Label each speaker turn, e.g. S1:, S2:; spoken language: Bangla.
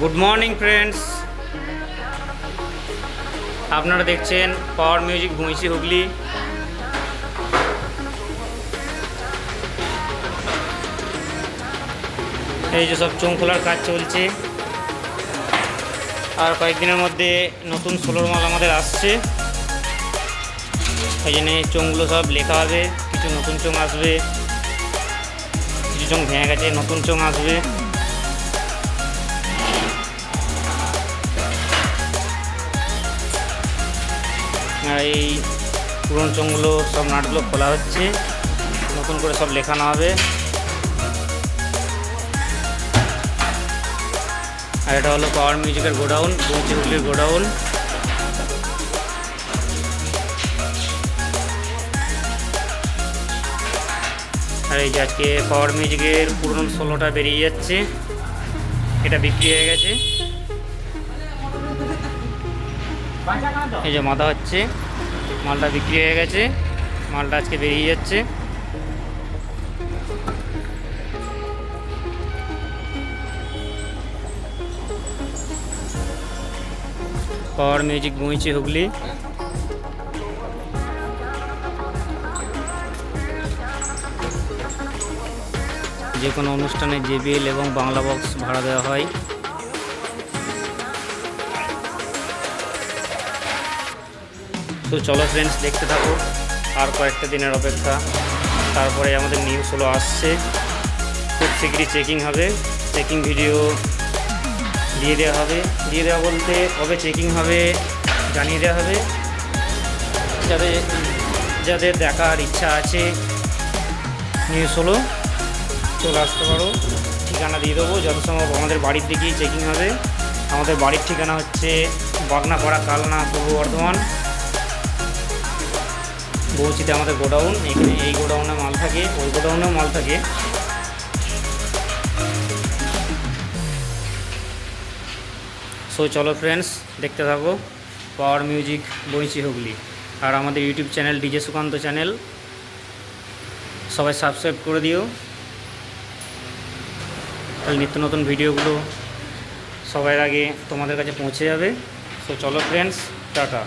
S1: গুড মর্নিং ফ্রেন্ডস আপনারা দেখছেন পাওয়ার মিউজিক ভুঁইসি হুগলি এই যে সব চোং খোলার কাজ চলছে। আর কয়েকদিনের মধ্যে নতুন সোলোর মাল আমাদের আসছে। এই জন্য চোঙগুলো সব লেখা হবে। কিছু নতুন চোঙ আসবে। কিছু চোঙ ভেঙে গেছে, নতুন চোঙ আসবে। আর এই পুরনো চোঙগুলো সব নাটগুলো খোলা হচ্ছে। নতুন করে সব লেখানো হবে। আর এটা হলো পাওয়ার মিউজিকের গোডাউন পৌঁছে হুগলির গোডাউন। আর এই যে আজকে পাওয়ার মিউজিকের পুরনো ষোলোটা বেরিয়ে যাচ্ছে। এটা বিক্রি হয়ে গেছে। এই যে মাথা হচ্ছে। মালটা বিক্রি হয়ে গেছে। মালটা আজকে বেরিয়ে যাচ্ছে। পাওয়ার মিউজিক বইছে হুগলি। যে কোনো অনুষ্ঠানে জেবিএল এবং বাংলা বক্স ভাড়া দেওয়া হয়। তো চলো ফ্রেন্ডস দেখতে থাকো। আর কয়েকটা দিনের অপেক্ষা। তারপরে আমাদের নিউজ হলো আসছে। খুব শীঘ্রই চেকিং হবে। চেকিং ভিডিও দিয়ে দেওয়া হবে। দিয়ে দেওয়া বলতে কবে চেকিং হবে জানিয়ে দেওয়া হবে। যাদের যাদের দেখার ইচ্ছা আছে। নিউজ হলো। চলে আসতে পারো। ঠিকানা দিয়ে দেবো। যত সম্ভব আমাদের বাড়ির দিকেই চেকিং হবে। আমাদের বাড়ির ঠিকানা হচ্ছে বাগনাপাড়া, কালনা, পূর্ব বর্ধমান। বৌচিতে আমাদের গোডাউন, এখানে এই গোডাউনে মাল থাকে, ওই গোডাউনেও মাল থাকে। সো চলো ফ্রেন্ডস দেখতে থাকো পাওয়ার মিউজিক বইচি হুগলি। আর আমাদের YouTube channel DJ Sukanta channel সবাই সাবস্ক্রাইব করে দিও। তাহলে নিত্য নতুন ভিডিওগুলো সবার আগে তোমাদের কাছে পৌঁছে যাবে। সো চলো ফ্রেন্ডস টাটা।